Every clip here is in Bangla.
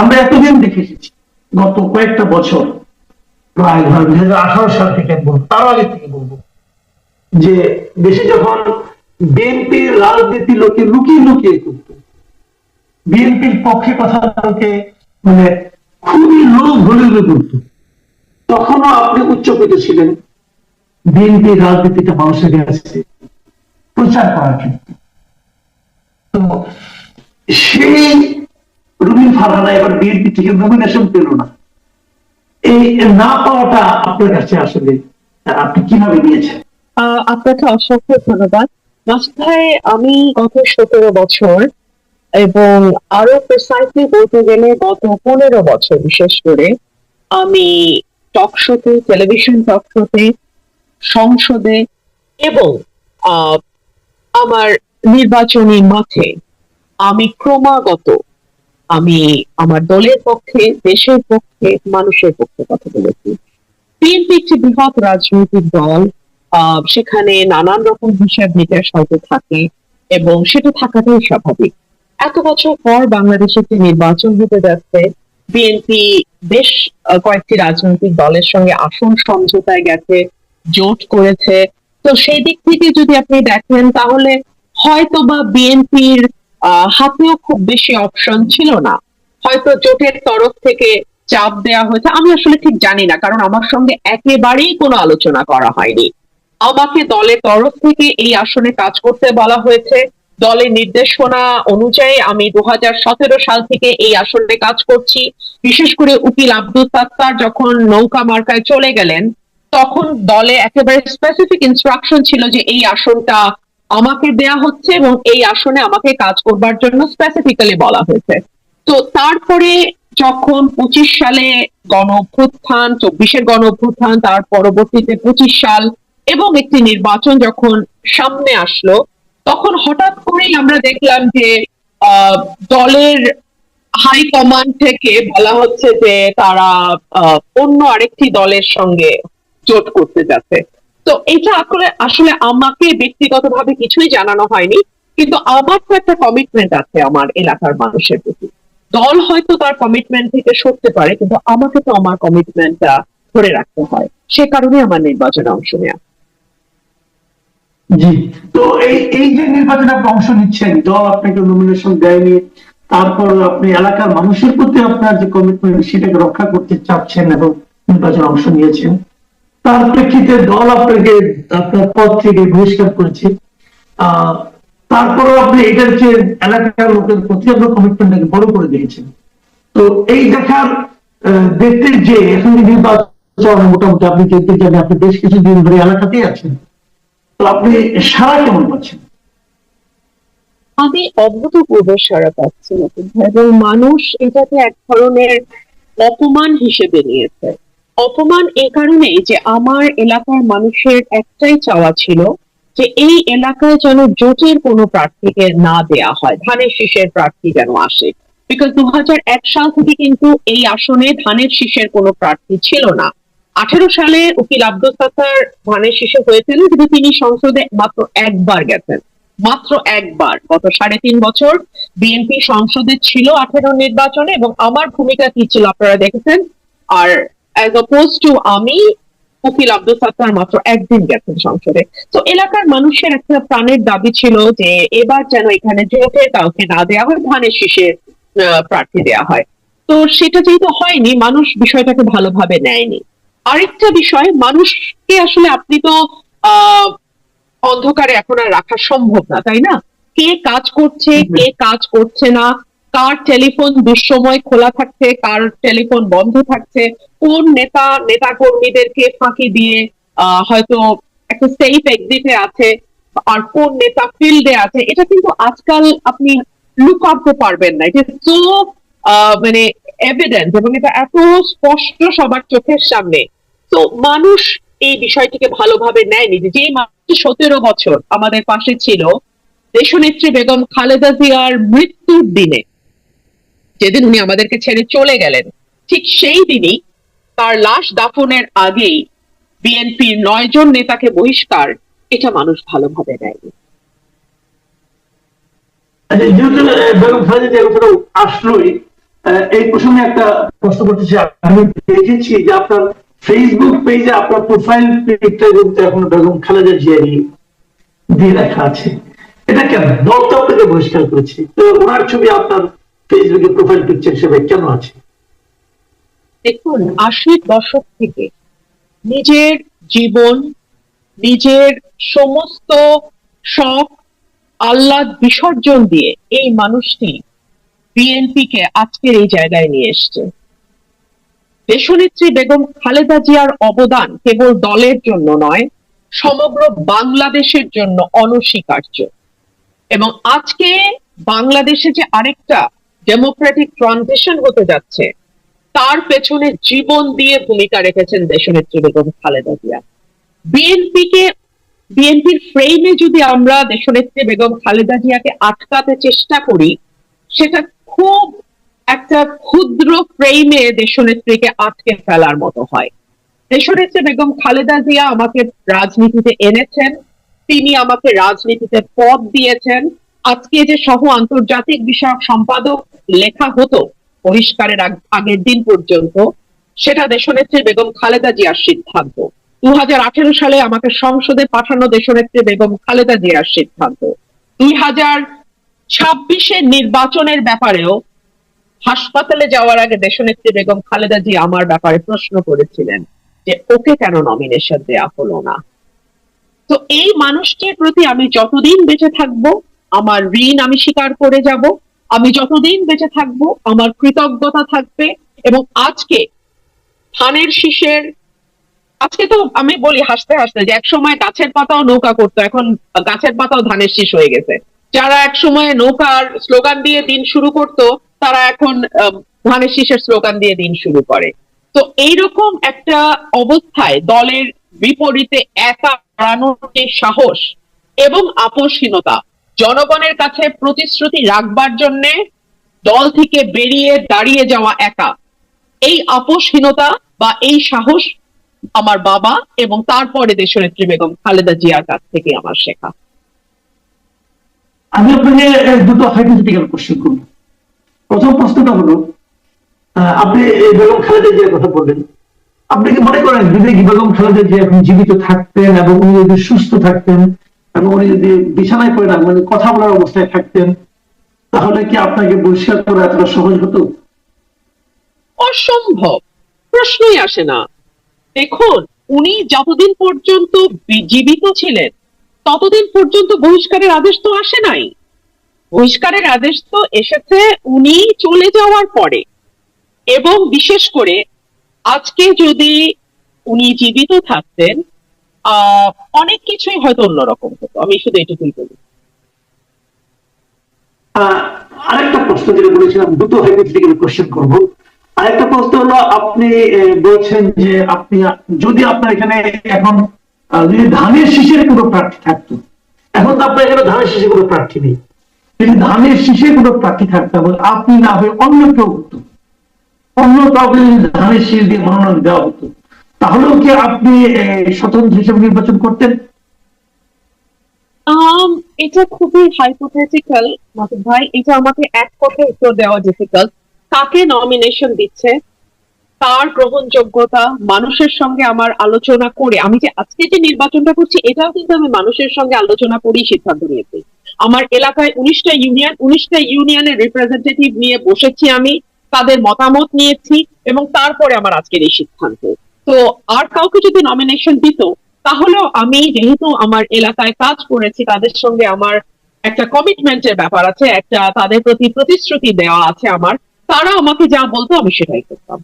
আমরা এতদিন দেখে এসেছি গত কয়েকটা বছর, প্রায় ধরেন দুই হাজার আঠারো সাল থেকে বলব তার আগে থেকে বলব, যে দেশে যখন বিএনপির রাজনীতি লোকে লুকিয়ে লুকিয়ে করত, বিএনপির পক্ষে কথা বলতে মানে খুবই লোভ হলে করত, তখনও আপনি উচ্চকিত ছিলেন বিএনপির রাজনীতিটা মানুষের কাছে প্রচার করার ক্ষেত্রে। তো সেই এবার বিএনপি থেকে নমিনেশন পেল না। এই না পাওয়াটা আপনার কাছে আসলে আপনি কীভাবে নিয়েছেন? আপনাকে অসংখ্য ধন্যবাদ। আমি গত সতেরো বছর এবং আরও প্রিসাইসলি বলতে গেলে গত পনেরো বছর বিশেষ করে আমি টক শোতে টেলিভিশন টক শোতে সংসদে এবং আমার নির্বাচনী মাঠে আমি ক্রমাগত আমি আমার দলের পক্ষে, দেশের পক্ষে, মানুষের পক্ষে কথা বলেছি। বিএনপি একটি বৃহৎ রাজনৈতিক দল সেখানে নানান রকম হিসাব নিকাশ হয়তো থাকে এবং সেটা থাকাটাই স্বাভাবিক। এত বছর পর বাংলাদেশে একটি নির্বাচন হতে যাচ্ছে বিএনপি বেশ কয়েকটি রাজনৈতিক দলের সঙ্গে আসন সমঝোতায় গেছে, জোট করেছে। তো সেই দিক থেকে যদি আপনি দেখেন, তাহলে হয়তো বা বিএনপির হাতেও খুব বেশি অপশন ছিল না। হয়তো জোটের তরফ থেকে চাপ দেওয়া হয়েছে, আমি আসলে ঠিক জানি না, কারণ আমার সঙ্গে একেবারেই কোনো আলোচনা করা হয়নি। আমাকে দলের তরফ থেকে এই আসনে কাজ করতে বলা হয়েছে। দলের নির্দেশনা অনুযায়ী আমি দু হাজার সতেরো সাল থেকে এই আসনে কাজ করছি। বিশেষ করে উকিল আব্দুল সাত্তার যখন নৌকা মার্কায় চলে গেলেন, তখন দলে একেবারে স্পেসিফিক ইনস্ট্রাকশন ছিল যে এই আসনটা আমাকে দেয়া হচ্ছে এবং এই আসনে আমাকে কাজ করবার জন্য স্পেসিফিক্যালি বলা হয়েছে। তো তারপরে যখন পঁচিশ সালে গণ অভ্যুত্থান, চব্বিশের গণ অভ্যুত্থান, তার পরবর্তীতে পঁচিশ সাল এবং একটি নির্বাচন যখন সামনে আসলো, তখন হঠাৎ করেই আমরা দেখলাম যে দলের হাই কমান্ড থেকে বলা হচ্ছে যে তারা অন্য আরেকটি দলের সঙ্গে জোট করতে যাচ্ছে। তো এটা আসলে আসলে আমাকে ব্যক্তিগতভাবে কিছুই জানানো হয়নি, কিন্তু আমার তো একটা কমিটমেন্ট আছে আমার এলাকার মানুষের প্রতি। দল হয়তো তার কমিটমেন্ট থেকে সরতে পারে, কিন্তু আমাকে তো আমার কমিটমেন্টটা ধরে রাখতে হয়। সে কারণে আমার নির্বাচনে অংশ নেওয়া জি, তো এই এই যে নির্বাচনে আপনি অংশ নিচ্ছেন, দল আপনাকে নমিনেশন দেয়নি, তারপর আপনি এলাকার মানুষের প্রতি আপনার যে কমিটমেন্ট সেটাকে রক্ষা করতে চাচ্ছেন এবং নির্বাচনে অংশ নিয়েছেন। তার প্রেক্ষিতে দল আপনাকে, আপনার পদ থেকে বহিষ্কার করেছে। তারপরেও আপনি এটার যে এলাকার লোকের প্রতি আপনার কমিটমেন্টটাকে বড় করে দিয়েছেন। তো এই দেখার দেখতে যে এখন নির্বাচন মোটামুটি আপনি দেখতে যাবেন আপনি বেশ কিছুদিন ধরে এলাকাতেই আছেন। তো আপনি সারা কেমন পাচ্ছেন আমি অভূতপূর্ব সারা পাচ্ছি এবং মানুষ এটাকে এক ধরনের অপমান হিসেবে নিয়েছে। অপমান এ কারণে যে আমার এলাকার মানুষের একটাই চাওয়া ছিল যে এই এলাকায় যেন জোটের কোনো প্রার্থীকে না দেয়া হয়, ধানের শীষের প্রার্থী যেন আসে। বিকজ দু সাল থেকে কিন্তু এই আসনে ধানের শীষের কোনো প্রার্থী ছিল না। আঠেরো সালে উকিল আব্দুল সাত্তার ধানের শীষে হয়েছিলেন কিন্তু তিনি সংসদে মাত্র একবার গেছেন। মাত্র একবার, গত সাড়ে তিন বছর বিএনপি সংসদে ছিল আঠেরো নির্বাচনে, এবং আমার ভূমিকা কি ছিল আপনারা দেখেছেন। আর অ্যাজ অপোজ টু আমি উকিল আব্দুল সাত্তার মাত্র একদিন গেছেন সংসদে। তো এলাকার মানুষের একটা প্রাণের দাবি ছিল যে এবার যেন এখানে জোটের কাউকে না দেওয়া হয় ধানের প্রার্থী দেওয়া হয়। তো সেটা যেহেতু হয়নি মানুষ বিষয়টাকে ভালোভাবে নেয়নি। আরেকটা বিষয় মানুষকে আসলে আপনি তো আহ অন্ধকারে এখন আর রাখা সম্ভব না তাই না? কে কাজ করছে কে কাজ করছে না কার টেলিফোন দুঃসময় খোলা থাকছে, কার টেলিফোন বন্ধ থাকছে, কোন নেতা নেতা কর্মীদেরকে ফাঁকি দিয়ে হয়তো একটা সেফ এক্সিটে আছে আর কোন নেতা ফিল্ডে আছে, এটা কিন্তু আজকাল আপনি লুক করতে পারবেন না। এটা সো মানে এভিডেন্স এবং এটা এত স্পষ্ট সবার চোখের সামনে। তো মানুষ এই বিষয়টিকে ভালোভাবে নেয়নি যে যে মানুষ সতেরো বছর আমাদের পাশে ছিল, দেশনেত্রী বেগম খালেদা জিয়ার মৃত্যুর দিনে। যেদিন উনি আমাদেরকে ছেড়ে চলে গেলেন, ঠিক সেই দিনই তার লাশ দাফনের আগেই বিএনপির নয় জন নেতাকে বহিষ্কার এটা মানুষ ভালোভাবে নেয়নি আচ্ছা আসলোই। এই প্রসঙ্গে একটা প্রশ্ন আমি দেখেছি যে আপনার ফেসবুক পেজে আপনার প্রোফাইল পিকটা কিন্তু এখন বেগম খালেদা জিয়ারই দিয়ে রাখা আছে। এটা কেন? দল তো আপনাকে বহিষ্কার করেছে, তো ওনার ছবি আপনার ফেসবুকে প্রোফাইল পিকচার হিসেবে কেন আছে? দেখুন, আশির দশক থেকে নিজের জীবন, নিজের সমস্ত শখ, আহ্লাদ বিসর্জন দিয়ে এই মানুষটি বিএনপিকে আজকের এই জায়গায় নিয়ে এসছে। দেশনেত্রী বেগম খালেদা জিয়ার অবদান কেবল দলের জন্য নয়, সমগ্র বাংলাদেশের জন্য অনস্বীকার্য। এবং আজকে বাংলাদেশে যে আরেকটা ডেমোক্রেটিক ট্রানজিশন হতে যাচ্ছে, তার পেছনে জীবন দিয়ে ভূমিকা রেখেছেন দেশনেত্রী বেগম খালেদা জিয়া। বিএনপিকে, বিএনপির ফ্রেমে যদি আমরা দেশনেত্রী বেগম খালেদা জিয়াকে আটকাতে চেষ্টা করি, সেটা খুব একটা ক্ষুদ্র ফ্রেমে দেশনেত্রীকে আটকে ফেলার মতো হয়। দেশনেত্রী বেগম খালেদা জিয়া আমাকে রাজনীতিতে এনেছেন, তিনি আমাকে রাজনীতিতে পদ দিয়েছেন আজকে যে সহ আন্তর্জাতিক বিষয়ক সম্পাদক লেখা হতো বহিষ্কারের আগের দিন পর্যন্ত, সেটা দেশনেত্রী বেগম খালেদা জিয়ার সিদ্ধান্ত। দুই হাজার আঠেরো সালে আমাকে সংসদে পাঠানো দেশনেত্রী বেগম খালেদা জিয়ার সিদ্ধান্ত। দুই হাজার ছাব্বিশের নির্বাচনের ব্যাপারেও হাসপাতালে যাওয়ার আগে দেশনেত্রী বেগম খালেদা জিয়া আমার ব্যাপারে প্রশ্ন করেছিলেন যে, ওকে কেন নমিনেশন দেয়া হলো না? তো এই মানুষটির প্রতি আমি যতদিন বেঁচে থাকব আমার ঋণ আমি স্বীকার করে যাব। আমি যতদিন বেঁচে থাকব, আমার কৃতজ্ঞতা থাকবে এবং আজকে ধানের শীষের, আজকে তো আমি বলি হাসতে হাসতে যে এক সময় গাছের পাতাও নৌকা করতো, এখন গাছের পাতাও ধানের শীষ হয়ে গেছে। যারা এক সময় নৌকার স্লোগান দিয়ে দিন শুরু করতো, তারা এখন ধানের শীষের স্লোগান দিয়ে দিন শুরু করে। তো এইরকম একটা অবস্থায় দলের বিপরীতে একা দাঁড়ানোর যে সাহস এবং আপোষহীনতা জনগণের কাছে প্রতিশ্রুতি রাখবার জন্যে দল থেকে বেরিয়ে দাঁড়িয়ে যাওয়া একা। এই আপোষহীনতা বা এই সাহস আমার বাবা এবং তারপরে দেশনেত্রী বেগম খালেদা জিয়ার কাছ থেকে আমার শেখা। আমি আপনাকে দুটো হাইপোথেটিক্যাল কোশ্চেন করব। প্রথম প্রশ্নটা হলো আপনি বেগম খালেদা জিয়ার কথা বললেন। আপনি কি মনে করেন যদি বেগম খালেদা জিয়া এখন জীবিত থাকতেন এবং উনি যদি সুস্থ থাকতেন এবং উনি যদি বিছানায় পড়ে না মানে কথা বলার অবস্থায় থাকতেন, তাহলে কি আপনাকে বহিষ্কার করা এতটা সহজ হতো? অসম্ভব। প্রশ্নই আসে না। দেখুন, উনি যতদিন পর্যন্ত জীবিত ছিলেন, ততদিন পর্যন্ত বহিষ্কারের আদেশ তো আসে নাই। বহিষ্কারের আদেশ তো এসেছে উনি চলে যাওয়ার পরে। এবং বিশেষ করে, আজকে যদি উনি জীবিত থাকতেন অনেক কিছুই হয়তো অন্যরকম হতো। আমি শুধু এটুকুই বলি। আরেকটা প্রশ্ন যেটা বলেছিলাম দুটো কোশ্চেন করব। আরেকটা প্রশ্ন হলো, আপনি বলছেন যে আপনি, যদি আপনার এখানে এখন যদি ধানের শীষের কোনো প্রার্থী থাকতো, এখন তো আপনার এখানে ধানের শীষের কোনো প্রার্থী নেই। যদি ধানের শীষের কোনো প্রার্থী থাকতো আপনি না হয়ে অন্য কেউ হতো। অন্য কাউকে যদি ধানের শীষ দিয়ে মনোনয়ন দেওয়া হতো তাহলেও কি আপনি স্বতন্ত্র হিসেবে নির্বাচন করতেন? এটা খুবই হাইপোথেটিক্যাল ভাই। এটা আমাকে এক কথায় উত্তর দেওয়া ডিফিকাল্ট কাকে নমিনেশন দিচ্ছে? তার গ্রহণযোগ্যতা, মানুষের সঙ্গে আমার আলোচনা করে, আমি যে আজকে যে নির্বাচনটা করছি, এটাও কিন্তু আমি মানুষের সঙ্গে আলোচনা করেই সিদ্ধান্ত নিয়েছি। আমার এলাকায় উনিশটা ইউনিয়ন উনিশটা ইউনিয়নের রিপ্রেজেন্টেটিভ নিয়ে বসেছি আমি, তাদের মতামত নিয়েছি, এবং তারপরে আমার আজকের এই সিদ্ধান্ত। তো আর কাউকে যদি নমিনেশন দিত তাহলেও আমি যেহেতু আমার এলাকায় কাজ করেছি তাদের সঙ্গে আমার একটা কমিটমেন্টের ব্যাপার আছে একটা তাদের প্রতি প্রতিশ্রুতি দেওয়া আছে আমার তারা আমাকে যা বলতো আমি সেটাই করতাম।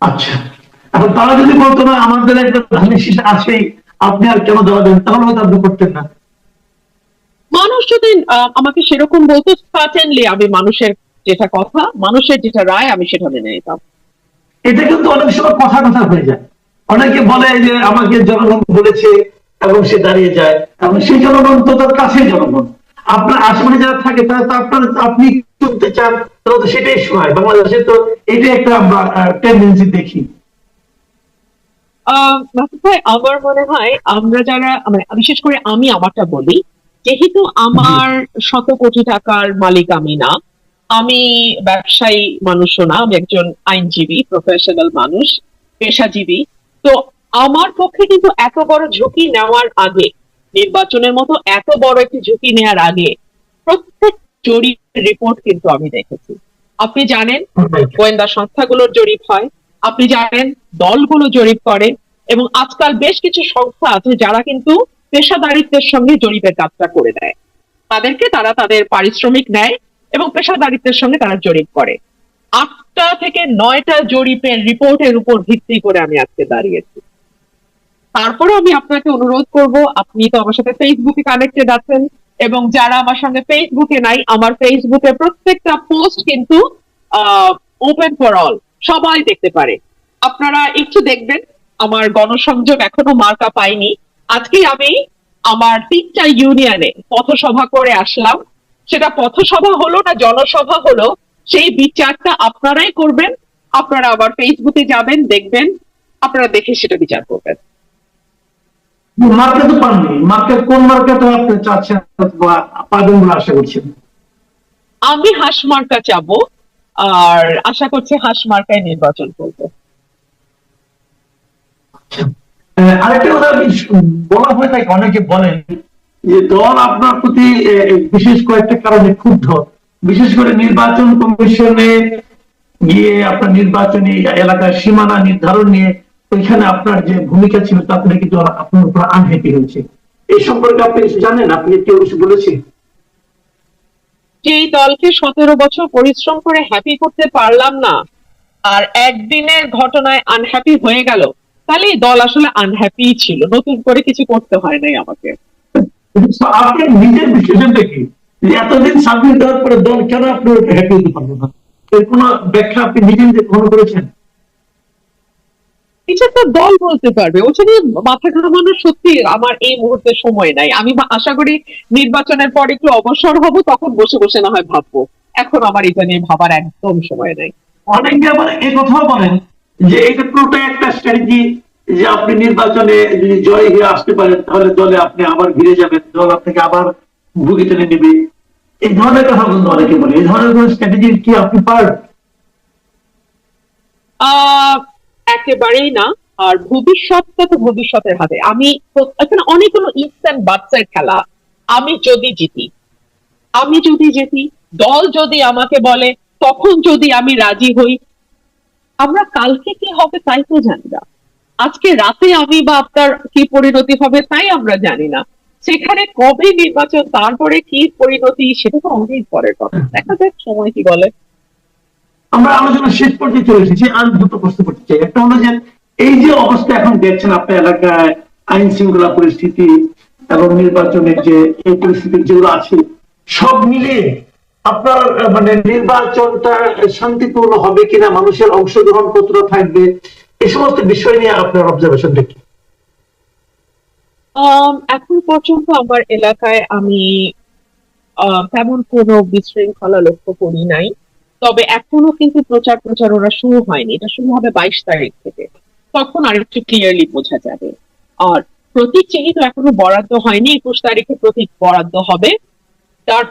আচ্ছা এখন তারা যদি বলতো না আমাদের একটা ধানের শীষ আছেই আপনি আর কেন দেওয়া দেন? তাহলে হয়তো আপনি করতেন না। মানুষ যদি আমাকে সেরকম বলতো সার্টেনলি আমি মানুষের যেটা কথা মানুষের যেটা রায় আমি সেটা মেনে নিতাম। এটা কিন্তু অনেক সময় কথা কথা হয়ে যায়। অনেকে বলে যে আমাকে জনগণ বলেছে এবং সে দাঁড়িয়ে যায়। এবং সেই জনগণ তো তার কাছে জনগণ। আপনার আশেপাশে যারা থাকে তারা তো আপনার আপনি চলতে চান তারা তো সেটাই শোনায় বাংলাদেশে তো এটা একটা টেন্ডেন্সি দেখি। ভাই আমার মনে হয় আমরা যারা মানে বিশেষ করে আমি আমারটা বলি যেহেতু আমার শত কোটি টাকার মালিক আমি না আমি ব্যবসায়ী মানুষও না আমি একজন আইনজীবী প্রফেশনাল মানুষ পেশাজীবী। তো আমার পক্ষে কিন্তু এত বড় ঝুঁকি নেওয়ার আগে নির্বাচনের মতো এত বড় একটি ঝুঁকি নেওয়ার আগে প্রত্যেক জরিপ রিপোর্ট কিন্তু আমি দেখেছি। আপনি জানেন গোয়েন্দা সংস্থাগুলোর জরিপ হয় আপনি জানেন দলগুলো জরিপ করে এবং আজকাল বেশ কিছু সংস্থা আছে যারা কিন্তু পেশাদারিত্বের সঙ্গে জরিপের কাজটা করে দেয়। তাদেরকে তারা তাদের পারিশ্রমিক নেয় এবং পেশাদারিত্বের সঙ্গে তারা জরিপ করে। আটটা থেকে নয়টা জরিপের রিপোর্টের উপর ভিত্তি করে আমি আজকে দাঁড়িয়েছি। তারপরে আমি আপনাকে অনুরোধ করব, আপনি তো আমার সাথে ফেসবুকে কানেক্টেড আছেন এবং যারা আমার সঙ্গে ফেসবুকে নাই, আমার ফেসবুকে প্রত্যেকটা পোস্ট কিন্তু ওপেন ফর অল সবাই দেখতে পারে। আপনারা একটু দেখবেন, আমার গণসংযোগ এখনও মার্কা পাইনি। আজকে আমি আমার তিনটা ইউনিয়নে পথসভা করে আসলাম। সেটা পথসভা হলো না জনসভা হলো সেই বিচারটা আপনারাই করবেন। আপনারা আবার ফেসবুকে যাবেন দেখবেন। আপনারা দেখে সেটা বিচার করবেন। মার্কেট পাননি মার্কেট কোন মার্কেটে আপনি চাচ্ছেন বা পাবেন বলে আশা করছেন? আমি হাঁস মার্কা চাবো আর আশা করছি হাঁস মার্কায় নির্বাচন করব। আহ, আরেকটা কথা বলা হয়ে থাকে অনেকে বলেন যে দল আপনার প্রতি বিশেষ কয়েকটা কারণে ক্ষুব্ধ। বিশেষ করে নির্বাচন কমিশনে গিয়ে আপনার নির্বাচনী এলাকার সীমানা নির্ধারণ নিয়ে ওইখানে আপনার যে ভূমিকা ছিল তাতে কিন্তু আপনার উপর আনহ্যাপি হয়েছে। এই সম্পর্কে আপনি জানেন? আপনি কেউ কিছু বলেছেন? যেই দলকে সতেরো বছর পরিশ্রম করে হ্যাপি করতে পারলাম না, আর একদিনের ঘটনায় আনহ্যাপি হয়ে গেল, তাহলে দল আসলে আনহ্যাপি ছিল। নতুন করে কিছু করতে হয় নাই আমাকে। তো আপনি নিজের বিশ্লেষণটা কি? এতদিন সাবমিট দেওয়ার পরে দল কেন আপনি হ্যাপি হতে পারবেন না? এর কোনো ব্যাখ্যা আপনি নিজে নিজে গ্রহণ করেছেন? এটা দল বলতে পারবে। ওটা নিয়ে মাথা ঘামানোর সত্যি আমার এই মুহূর্তে সময় নাই। আমি আশা করি নির্বাচনের পর একটু অবসর হব তখন বসে বসে না হয় ভাববো। এখন আমার এটা নিয়ে ভাবার একদম সময় নাই। অনেকে আবার এই কথাও বলেন যে এটা পুরোটাই একটা স্ট্র্যাটেজি যে আপনি নির্বাচনে যদি জয় হয়ে আসতে পারেন, তাহলে দলে আপনি আবার ঘিরে যাবেন, দল আপনাকে আবার ভুগি টেনে নেবে। এই ধরনের কথা কিন্তু অনেকে বলে। এই ধরনের কোন স্ট্র্যাটেজি কি আপনি আহ একেবারেই না। আর ভবিষ্যৎটা তো ভবিষ্যতের আমি অনেকগুলো এন্ড বাটস খেলা। আমি যদি জিতি, আমি যদি জিতি, দল যদি আমাকে বলে, তখন যদি আমি রাজি হই, আমরা কালকে কি হবে তাই তো জানি না। আজকে রাতে আমি বা আপনার কি পরিণতি হবে তাই আমরা জানি না। সেখানে কবে নির্বাচন, তারপরে কি পরিণতি, সেটা তো অনেক পরের কথা। দেখা যাক, সময় কি বলে। আমরা আলোচনা শেষ পর্যায়ে চলে এসেছি, আর দুটো প্রশ্ন করতে চাই। একটা হলো যে, এই যে অবস্থা এখন দেখছেন আপনার এলাকায়, আইন শৃঙ্খলা পরিস্থিতি এবং নির্বাচনের যে এই পরিস্থিতি যেগুলো আছে, সব মিলিয়ে আপনার মানে নির্বাচনটা শান্তিপূর্ণ হবে কিনা, মানুষের অংশগ্রহণ কতটা থাকবে এই সমস্ত বিষয় নিয়ে আপনার অবজারভেশনটা কি? এখন পর্যন্ত আমার এলাকায় আমি তেমন কোনো বিশৃঙ্খলা লক্ষ্য করি নাই। তবে এখনও কিন্তু প্রচার প্রচারণা শুরু হয়নি। এটা শুরু হবে বাইশ তারিখ থেকে। তখন আরেকটু ক্লিয়ারলি বোঝা যাবে। আর প্রতীক যেহেতু এখনও বরাদ্দ হয়নি। একুশ তারিখে প্রতীক বরাদ্দ হবে। তার